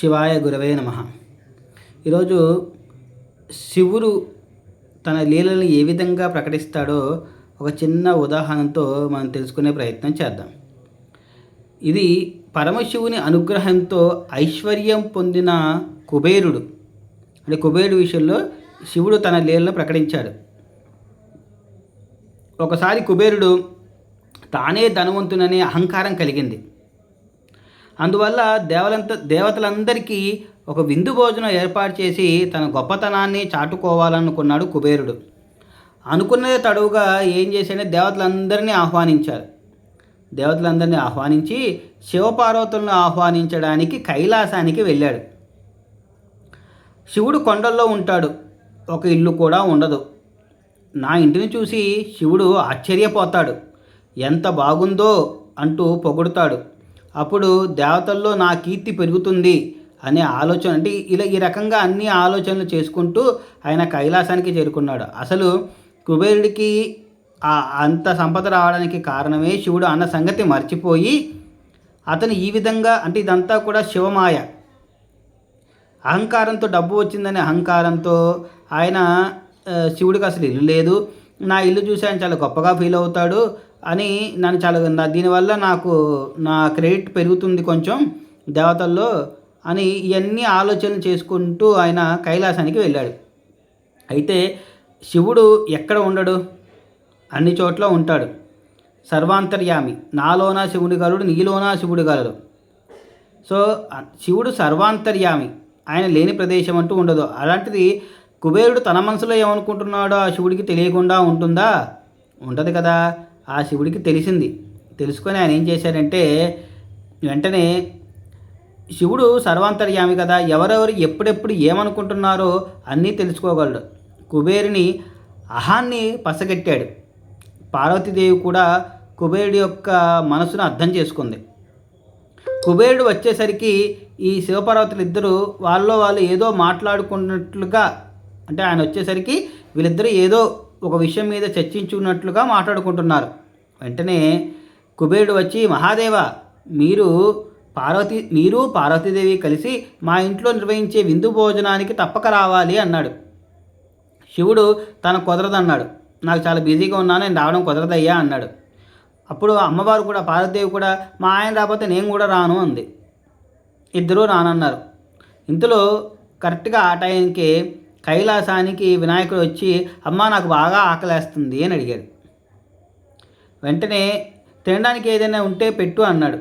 శివాయ గురవే నమ. ఈరోజు శివుడు తన లీలలను ఏ విధంగా ప్రకటిస్తాడో ఒక చిన్న ఉదాహరణతో మనం తెలుసుకునే ప్రయత్నం చేద్దాం. ఇది పరమశివుని అనుగ్రహంతో ఐశ్వర్యం పొందిన కుబేరుడు. అంటే కుబేరుడు విషయంలో శివుడు తన లీలను ప్రకటించాడు. ఒకసారి కుబేరుడు తానే ధనవంతుననే అహంకారం కలిగింది. అందువల్ల దేవలంత దేవతలందరికీ ఒక విందు భోజనం ఏర్పాటు చేసి తన గొప్పతనాన్ని చాటుకోవాలనుకున్నాడు కుబేరుడు. అనుకున్నదే తడువుగా ఏం చేశాడంటే దేవతలందరినీ ఆహ్వానించారు. దేవతలందరినీ ఆహ్వానించి శివపార్వతులను ఆహ్వానించడానికి కైలాసానికి వెళ్ళాడు. శివుడు కొండల్లో ఉంటాడు. ఒక ఇల్లు కూడా ఉండదు. నా ఇంటిని చూసి శివుడు ఆశ్చర్యపోతాడు. ఎంత బాగుందో అంటూ పొగుడుతాడు. అప్పుడు దేవతల్లో నా కీర్తి పెరుగుతుంది అనే ఆలోచన అంటే ఇలా ఈ రకంగా అన్ని ఆలోచనలు చేసుకుంటూ ఆయన కైలాసానికి చేరుకున్నాడు. అసలు కుబేరుడికి అంత సంపద రావడానికి కారణమే శివుడు అన్న సంగతి మర్చిపోయి అతను ఈ విధంగా అంటే ఇదంతా కూడా శివమాయ. అహంకారంతో డబ్బు వచ్చిందనే అహంకారంతో ఆయన శివుడికి అసలు ఇల్లు లేదు. నా ఇల్లు చూసి ఆయన చాలా గొప్పగా ఫీల్ అవుతాడు. అని నన్ను చాలా నా దీనివల్ల నాకు నా క్రెడిట్ పెరుగుతుంది కొంచెం దేవతల్లో అని ఇవన్నీ ఆలోచనలు చేసుకుంటూ ఆయన కైలాసానికి వెళ్ళాడు. అయితే శివుడు ఎక్కడ ఉండడు? అన్ని చోట్ల ఉంటాడు. సర్వాంతర్యామి. నాలోన శివుడు గలుడు నీలోన శివుడు గలడు. సో శివుడు సర్వాంతర్యామి. ఆయన లేని ప్రదేశం అంటూ ఉండదు. అలాంటిది కుబేరుడు తన మనసులో ఏమనుకుంటున్నాడో ఆ శివుడికి తెలియకుండా ఉంటుందా? ఉండదు కదా. ఆ శివుడికి తెలిసింది. తెలుసుకొని ఆయన ఏం చేశారంటే వెంటనే శివుడు సర్వాంతర్యామి కదా ఎవరెవరు ఎప్పుడెప్పుడు ఏమనుకుంటున్నారో అన్నీ తెలుసుకోగలడు. కుబేరుని అహాన్ని పసగట్టాడు. పార్వతీదేవి కూడా కుబేరుడి యొక్క మనసును అర్థం చేసుకుంది. కుబేరుడు వచ్చేసరికి ఈ శివపార్వతులు ఇద్దరు వాళ్ళలో వాళ్ళు ఏదో మాట్లాడుకున్నట్లుగా అంటే ఆయన వచ్చేసరికి వీళ్ళిద్దరూ ఏదో ఒక విషయం మీద చర్చించున్నట్లుగా మాట్లాడుకుంటున్నారు. వెంటనే కుబేరుడు వచ్చి మహాదేవ మీరు పార్వతి మీరు పార్వతీదేవి కలిసి మా ఇంట్లో నిర్వహించే విందు భోజనానికి తప్పక రావాలి అన్నాడు. శివుడు తన కుదరదన్నాడు. నాకు చాలా బిజీగా ఉన్నాను నేను రావడం కుదరదయ్యా అన్నాడు. అప్పుడు అమ్మవారు కూడా పార్వతీదేవి కూడా మా ఆయన రాకపోతే నేను కూడా రాను అంది. ఇద్దరూ రానన్నారు. ఇంతలో కరెక్ట్గా ఆ టైంకి కైలాసానికి వినాయకుడు వచ్చి అమ్మ నాకు బాగా ఆకలేస్తుంది అని అడిగాడు వెంటనే తినడానికి ఏదైనా ఉంటే పెట్టు అన్నాడు.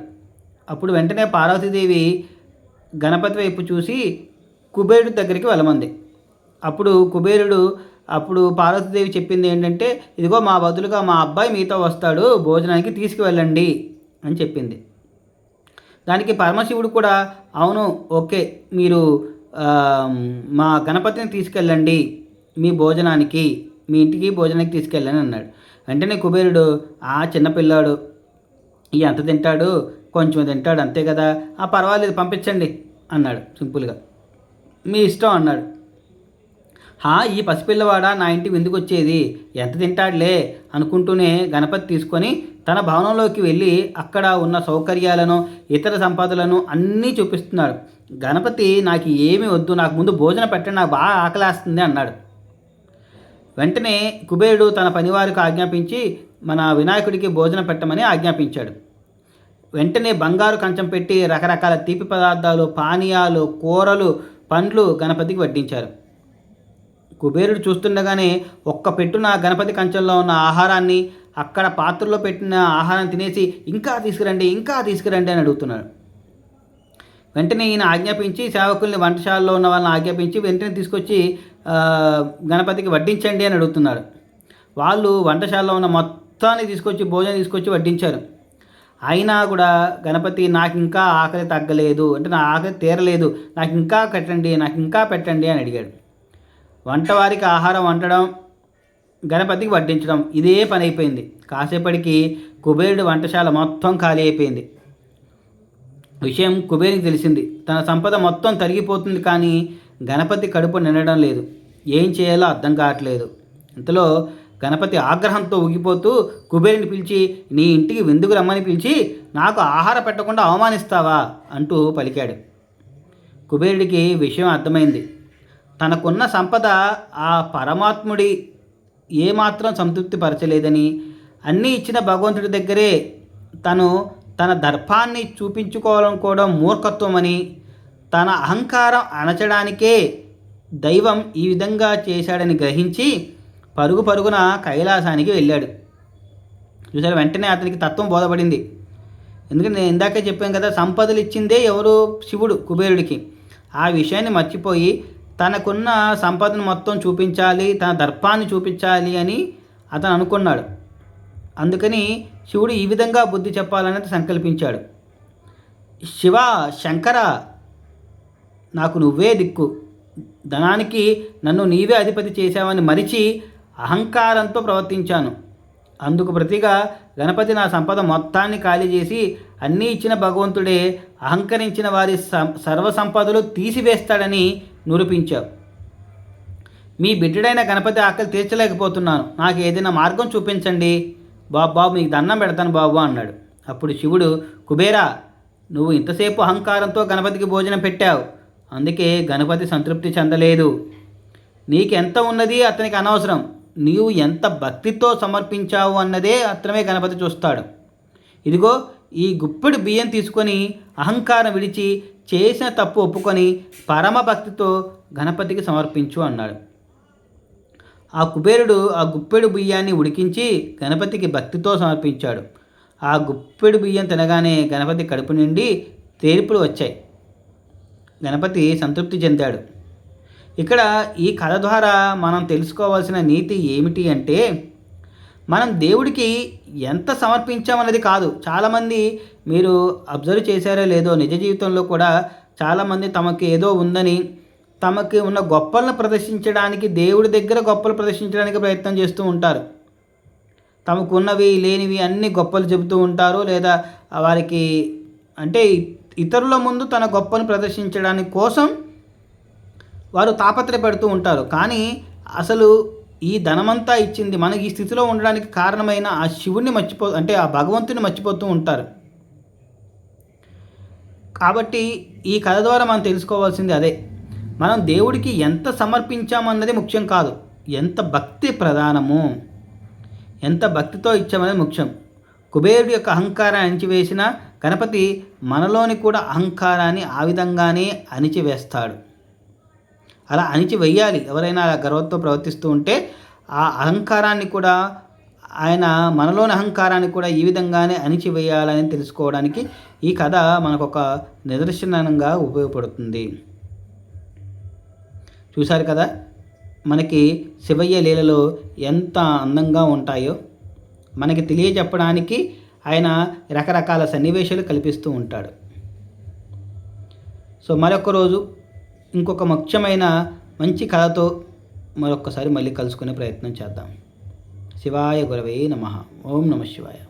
అప్పుడు వెంటనే పార్వతీదేవి గణపతి వైపు చూసి కుబేరుడి దగ్గరికి వెళ్ళమంది. అప్పుడు కుబేరుడు అప్పుడు పార్వతీదేవి చెప్పింది ఏంటంటే ఇదిగో మా బదులుగా మా అబ్బాయి మీతో వస్తాడు భోజనానికి తీసుకువెళ్ళండి అని చెప్పింది. దానికి పరమశివుడు కూడా అవును ఓకే మీరు మా గణపతిని తీసుకెళ్ళండి మీ భోజనానికి మీ ఇంటికి భోజనానికి తీసుకెళ్ళండి అన్నాడు. వెంటనే కుబేరుడు ఆ చిన్నపిల్లాడు ఈ ఎంత తింటాడు కొంచెం తింటాడు అంతే కదా ఆ పర్వాలేదు పంపించండి అన్నాడు సింపుల్గా. మీ ఇష్టం అన్నాడు. హా ఈ పసిపిల్లవాడా నా ఇంటికి ఎందుకు వచ్చేది? ఎంత తింటాడులే అనుకుంటూనే గణపతి తీసుకొని తన భవనంలోకి వెళ్ళి అక్కడ ఉన్న సౌకర్యాలను ఇతర సంపదలను అన్నీ చూపిస్తున్నాడు. గణపతి నాకు ఏమీ వద్దు నాకు ముందు భోజనం పెట్టండి నాకు బాగా ఆకలేస్తుంది అన్నాడు. వెంటనే కుబేరుడు తన పనివారికి ఆజ్ఞాపించి మన వినాయకుడికి భోజనం పెట్టమని ఆజ్ఞాపించాడు. వెంటనే బంగారు కంచం పెట్టి రకరకాల తీపి పదార్థాలు పానీయాలు కూరలు పండ్లు గణపతికి వడ్డించారు. కుబేరుడు చూస్తుండగానే ఒక్క పెట్టున గణపతి కంచంలో ఉన్న ఆహారాన్ని అక్కడ పాత్రలో పెట్టిన ఆహారం తినేసి ఇంకా తీసుకురండి ఇంకా తీసుకురండి అని అడుగుతున్నాడు. వెంటనే ఈయన ఆజ్ఞాపించి సేవకుల్ని వంటశాలలో ఉన్న వాళ్ళని ఆజ్ఞాపించి వెంటనే తీసుకొచ్చి గణపతికి వడ్డించండి అని అడుగుతున్నారు. వాళ్ళు వంటశాలలో ఉన్న మొత్తాన్ని తీసుకొచ్చి భోజనం తీసుకొచ్చి వడ్డించారు. అయినా కూడా గణపతి నాకు ఇంకా ఆకలి తగ్గలేదు. అంటే నా ఆకలి తీరలేదు. నాకు ఇంకా పెట్టండి నాకు ఇంకా పెట్టండి అని అడిగాడు. వంటవారికి ఆహారం వండడం గణపతికి వడ్డించడం ఇదే పని అయిపోయింది. కాసేపటికి కుబేరుడు వంటశాల మొత్తం ఖాళీ అయిపోయింది. విషయం కుబేరికి తెలిసింది. తన సంపద మొత్తం తరిగిపోతుంది కానీ గణపతి కడుపు నిండడం లేదు. ఏం చేయాలో అర్థం కావట్లేదు. ఇంతలో గణపతి ఆగ్రహంతో ఊగిపోతూ కుబేరుని పిలిచి నీ ఇంటికి విందుకు రమ్మని పిలిచి నాకు ఆహార పెట్టకుండా అవమానిస్తావా? అంటూ పలికాడు. కుబేరుడికి విషయం అర్థమైంది. తనకున్న సంపద ఆ పరమాత్ముడి ఏమాత్రం సంతృప్తి పరచలేదని అన్నీ ఇచ్చిన భగవంతుడి దగ్గరే తను తన దర్పాన్ని చూపించుకోవాలనుకోవడం మూర్ఖత్వమని తన అహంకారం అణచడానికే దైవం ఈ విధంగా చేశాడని గ్రహించి పరుగు పరుగున కైలాసానికి వెళ్ళాడు. చూసారు వెంటనే అతనికి తత్వం బోధపడింది. ఎందుకంటే నేను ఇందాకే చెప్పాను కదా సంపదలు ఇచ్చిందే ఎవరు? శివుడు కుబేరుడికి. ఆ విషయాన్ని మర్చిపోయి తనకున్న సంపదను మొత్తం చూపించాలి తన దర్పాన్ని చూపించాలి అని అతను అనుకున్నాడు. అందుకని శివుడు ఈ విధంగా బుద్ధి చెప్పాలనేది సంకల్పించాడు. శివ శంకర నాకు నువ్వే దిక్కు. ధనానికి నన్ను నీవే అధిపతి చేశావని మరిచి అహంకారంతో ప్రవర్తించాను. అందుకు ప్రతిగా గణపతి నా సంపద మొత్తాన్ని ఖాళీ చేసి అన్నీ ఇచ్చిన భగవంతుడే అహంకరించిన వారి సర్వ సంపదలు తీసివేస్తాడని నిరూపించావు. మీ బిడ్డడైన గణపతి ఆకలి తీర్చలేకపోతున్నాను. నాకు ఏదైనా మార్గం చూపించండి. బాబు బాబు మీకు దండం పెడతాను బాబు అన్నాడు. అప్పుడు శివుడు కుబేరా నువ్వు ఇంతసేపు అహంకారంతో గణపతికి భోజనం పెట్టావు. అందుకే గణపతి సంతృప్తి చెందలేదు. నీకెంత ఉన్నది అతనికి అనవసరం. నీవు ఎంత భక్తితో సమర్పించావు అన్నదే మాత్రమే గణపతి చూస్తాడు. ఇదిగో ఈ గుప్పెడు బియ్యం తీసుకొని అహంకారం విడిచి చేసిన తప్పు ఒప్పుకొని పరమ భక్తితో గణపతికి సమర్పించు అన్నాడు. ఆ కుబేరుడు ఆ గుప్పెడు బియ్యాన్ని ఉడికించి గణపతికి భక్తితో సమర్పించాడు. ఆ గుప్పెడు బియ్యం తినగానే గణపతి కడుపు నిండి తేర్పులు వచ్చాయి. గణపతి సంతృప్తి చెందాడు. ఇక్కడ ఈ కథ ద్వారా మనం తెలుసుకోవాల్సిన నీతి ఏమిటి అంటే మనం దేవుడికి ఎంత సమర్పించామన్నది కాదు. చాలామంది మీరు అబ్జర్వ్ చేశారో లేదో నిజ జీవితంలో కూడా చాలామంది తమకు ఏదో ఉందని తమకి ఉన్న గొప్పలను ప్రదర్శించడానికి దేవుడి దగ్గర గొప్పలు ప్రదర్శించడానికి ప్రయత్నం చేస్తూ ఉంటారు. తమకు ఉన్నవి లేనివి అన్ని గొప్పలు చెబుతూ ఉంటారు. లేదా వారికి అంటే ఇతరుల ముందు తన గొప్పను ప్రదర్శించడానికి కోసం వారు తాపత్రయపడుతూ ఉంటారు. కానీ అసలు ఈ ధనమంతా ఇచ్చింది మనకి ఈ స్థితిలో ఉండడానికి కారణమైన ఆ శివుణ్ణి మర్చిపో అంటే ఆ భగవంతుని మర్చిపోతూ ఉంటారు. కాబట్టి ఈ కథ ద్వారా మనం తెలుసుకోవాల్సింది అదే. మనం దేవుడికి ఎంత సమర్పించామన్నది ముఖ్యం కాదు. ఎంత భక్తి ప్రధానము? ఎంత భక్తితో ఇచ్చామనేది ముఖ్యం. కుబేరుడి యొక్క అహంకారాన్ని అణిచివేసిన గణపతి మనలోని కూడా అహంకారాన్ని ఆ విధంగానే అణిచివేస్తాడు. అలా అణిచివేయాలి. ఎవరైనా అలా గర్వంతో ప్రవర్తిస్తూ ఉంటే ఆ అహంకారాన్ని కూడా ఆయన మనలోని అహంకారాన్ని కూడా ఈ విధంగానే అణిచివేయాలని తెలుసుకోవడానికి ఈ కథ మనకు ఒక నిదర్శనంగా ఉపయోగపడుతుంది. చూశారు కదా? మనకి శివయ్య లీలలో ఎంత అందంగా ఉంటాయో మనకి తెలియజెప్పడానికి ఆయన రకరకాల సన్నివేశాలు కల్పిస్తూ ఉంటాడు. సో మరొక రోజు ఇంకొక ముఖ్యమైన మంచి కథతో మరొకసారి మళ్ళీ కలుసుకునే ప్రయత్నం చేద్దాం. శివాయ గురవే నమ. ఓం నమ శివాయ.